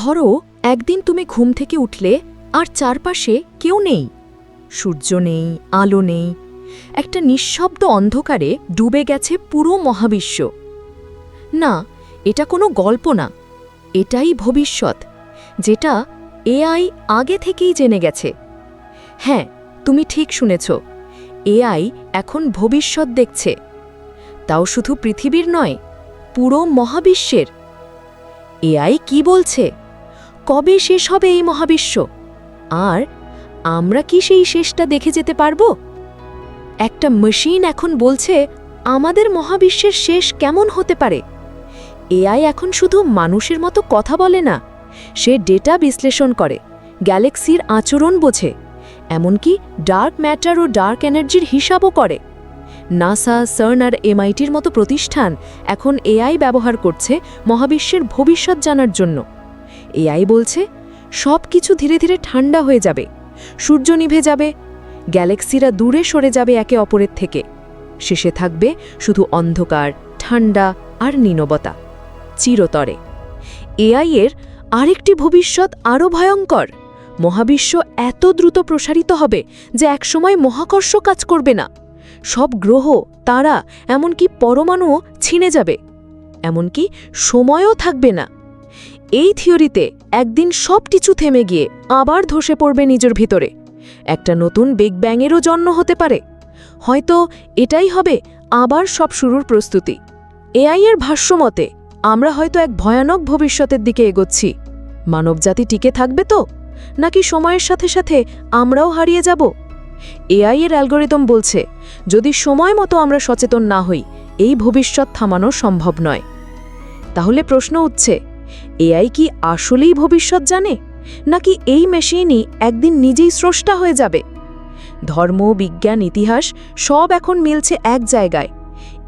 ধরো, একদিন তুমি ঘুম থেকে উঠলে আর চারপাশে কেউ নেই। সূর্য নেই, আলো নেই। একটা নিঃশব্দ অন্ধকারে ডুবে গেছে পুরো মহাবিশ্ব। না, এটা কোনো গল্প না। এটাই ভবিষ্যৎ, যেটা এআই আগে থেকেই জেনে গেছে। হ্যাঁ তুমি ঠিক শুনেছ, এআই এখন ভবিষ্যৎ দেখছে। তাও শুধু পৃথিবীর নয়, পুরো মহাবিশ্বের। এআই কি বলছে? কবে শেষ হবে এই মহাবিশ্ব? আর আমরা কি সেই শেষটা দেখে যেতে পারব? একটা মেশিন এখন বলছে, আমাদের মহাবিশ্বের শেষ কেমন হতে পারে? এআই এখন শুধু মানুষের মতো কথা বলে না, সে ডেটা বিশ্লেষণ করে গ্যালাক্সির আচরণ বোঝে, এমনকি ডার্ক ম্যাটার ও ডার্ক এনার্জির হিসাবও করে। নাসা সার্ন আর এমআইটির মতো প্রতিষ্ঠান এখন এআই ব্যবহার করছে মহাবিশ্বের ভবিষ্যৎ জানার জন্য। এআই বলছে, সব কিছু ধীরে ধীরে ঠান্ডা হয়ে যাবে, সূর্য নিভে যাবে, গ্যালাক্সিরা দূরে সরে যাবে একে অপরের থেকে। শেষে থাকবে শুধু অন্ধকার, ঠান্ডা আর নীনবতা চিরতরে। এআই এর আরেকটি ভবিষ্যৎ আরও ভয়ঙ্কর। মহাবিশ্ব এত দ্রুত প্রসারিত হবে যে একসময় মহাকর্ষ কাজ করবে না। সব গ্রহ, তারা, এমনকি পরমাণুও ছিঁড়ে যাবে। এমনকি সময়ও থাকবে না। এই থিওরিতে একদিন সব কিছু থেমে গিয়ে আবার ধসে পড়বে নিজের ভিতরে। একটা নতুন বিগ ব্যাংয়েরও জন্ম হতে পারে। হয়তো এটাই হবে আবার সব শুরুর প্রস্তুতি। এআই এর ভাষ্যমতে আমরা হয়তো এক ভয়ানক ভবিষ্যতের দিকে এগোচ্ছি। মানবজাতি টিকে থাকবে তো? নাকি সময়ের সাথে সাথে আমরাও হারিয়ে যাব? এআই এর অ্যালগোরিদম বলছে, যদি সময় মতো আমরা সচেতন না হই, এই ভবিষ্যৎ থামানো সম্ভব নয়। তাহলে প্রশ্ন উঠছে এআই কি আসলেই ভবিষ্যৎ জানে? নাকি এই মেশিনই একদিন নিজেই স্রষ্টা হয়ে যাবে? ধর্ম, বিজ্ঞান, ইতিহাস সব এখন মিলছে এক জায়গায়।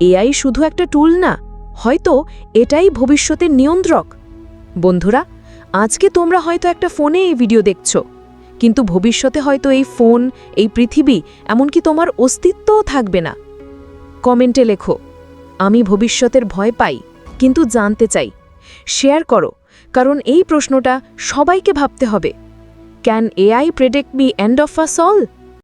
এআই শুধু একটা টুল না, হয়তো এটাই ভবিষ্যতের নিয়ন্ত্রক। বন্ধুরা, আজকে তোমরা হয়তো একটা ফোনে এই ভিডিও দেখছ, কিন্তু ভবিষ্যতে হয়তো এই ফোন এই পৃথিবী এমনকি তোমার অস্তিত্বও থাকবে না। কমেন্টে লেখো, আমি ভবিষ্যতের ভয় পাই, কিন্তু জানতে চাই শেয়ার করো, কারণ এই প্রশ্নটা সবাইকে ভাবতে হবে। Can AI predict be end of a soul